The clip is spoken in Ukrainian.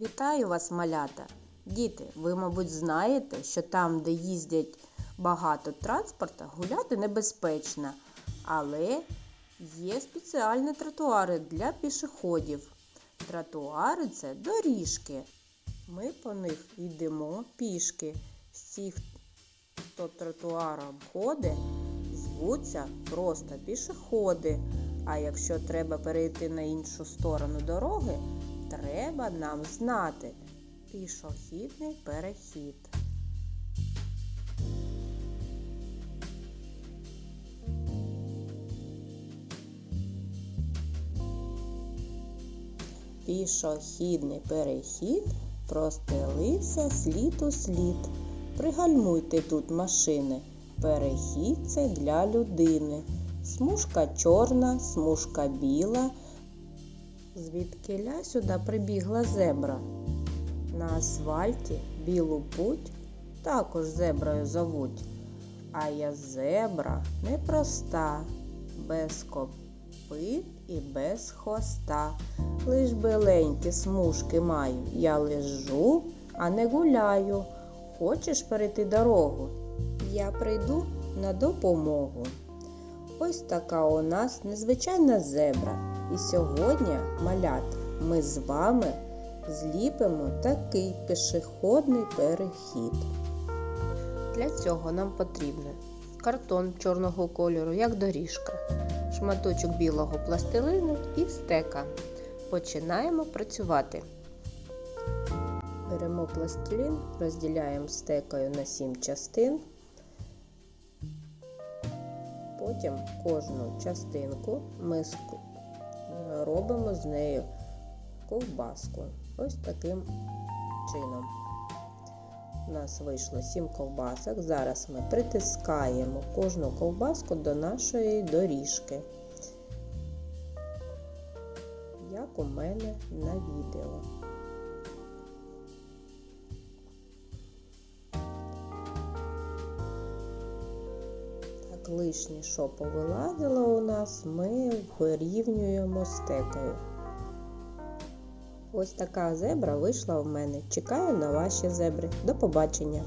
Вітаю вас, малята! Діти, ви, мабуть, знаєте, що там, де їздять багато транспорта, гуляти небезпечно. Але є спеціальні тротуари для пішоходів. Тротуари це доріжки. Ми по них йдемо пішки. Всі, хто тротуаром ходить, звуться просто пішоходи. А якщо треба перейти на іншу сторону дороги, треба нам знати пішохідний перехід. Пішохідний перехід простелився слід у слід. Пригальмуйте тут машини. Перехід це для людини. Смужка чорна, смужка біла. Звідкиля сюди прибігла зебра. На асфальті білу путь також зеброю зовуть. А я зебра непроста, без копит і без хвоста. Лиш биленькі смужки маю. Я лежу, а не гуляю. Хочеш перейти дорогу? Я прийду на допомогу. Ось така у нас незвичайна зебра. І сьогодні, малят, ми з вами зліпимо такий пішохідний перехід. Для цього нам потрібно картон чорного кольору, як доріжка, шматочок білого пластилину і стека. Починаємо працювати. Беремо пластилін, розділяємо стекою на 7 частин. Потім кожну частинку ми робимо з нею ковбаску. Ось таким чином. У нас вийшло 7 ковбасок. Зараз ми притискаємо кожну ковбаску до нашої доріжки. Як у мене на відео. Так, лишнє, що повилазило у нас, ми вирівнюємо стекою. Ось така зебра вийшла в мене. Чекаю на ваші зебри. До побачення!